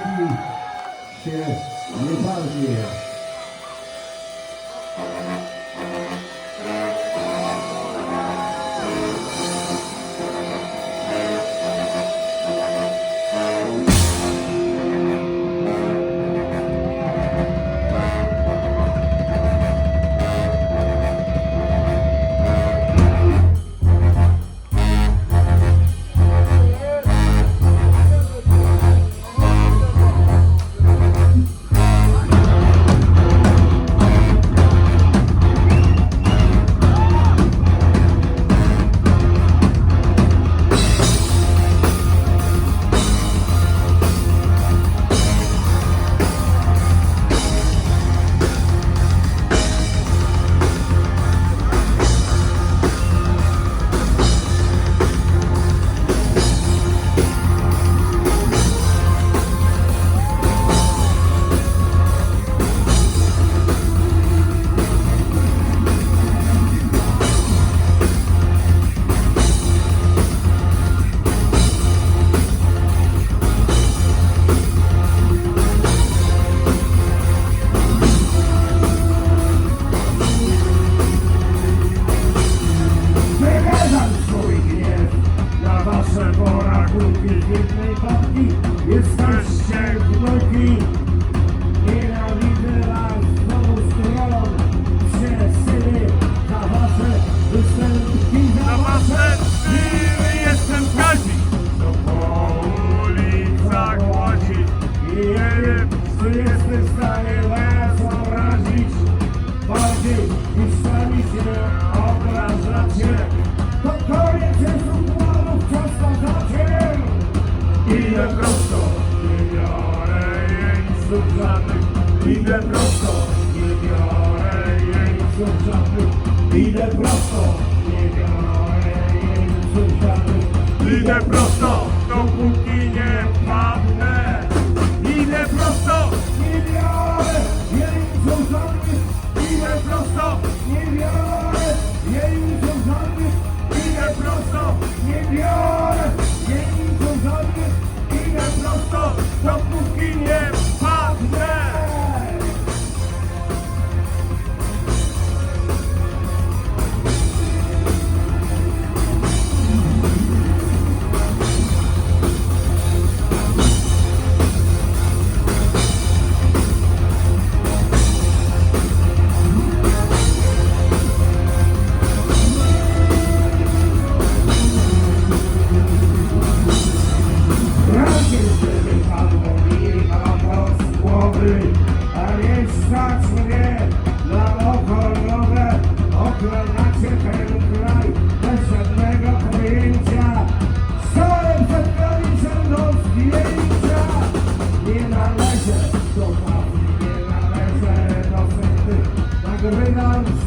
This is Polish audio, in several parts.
які ще не павні. Idę prosto, nie biorę jeńców żadnych. Idę prosto, nie biorę jeńców żadnych. Idę prosto, nie biorę jeńców żadnych. Idę prosto, dopóki nie padnę.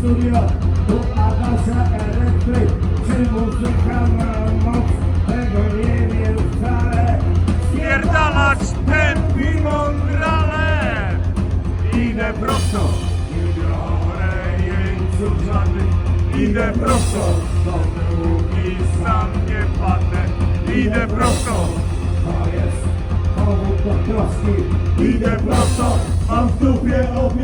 Studio u Adasa Elektryk. Czy muzyka ma moc? Tego nie wiem wcale. Pierdalać tępi mądrale. Idę prosto, nie biorę jeńców żadnych. Idę prosto, dopóki sam nie padnę. Idę prosto, To jest powód do troski. idę prosto, Mam w dupie obie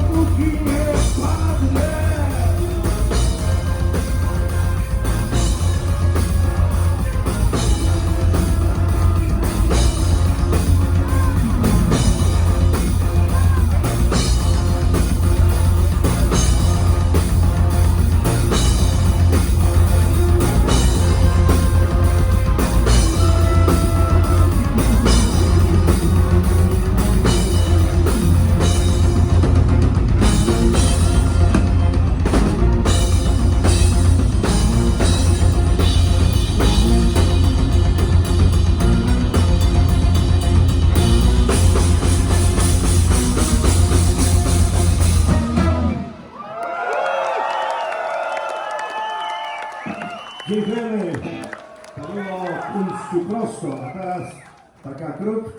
prosto, dopóki Dziękujemy. To było uliczki prosto, a teraz Taka krótka.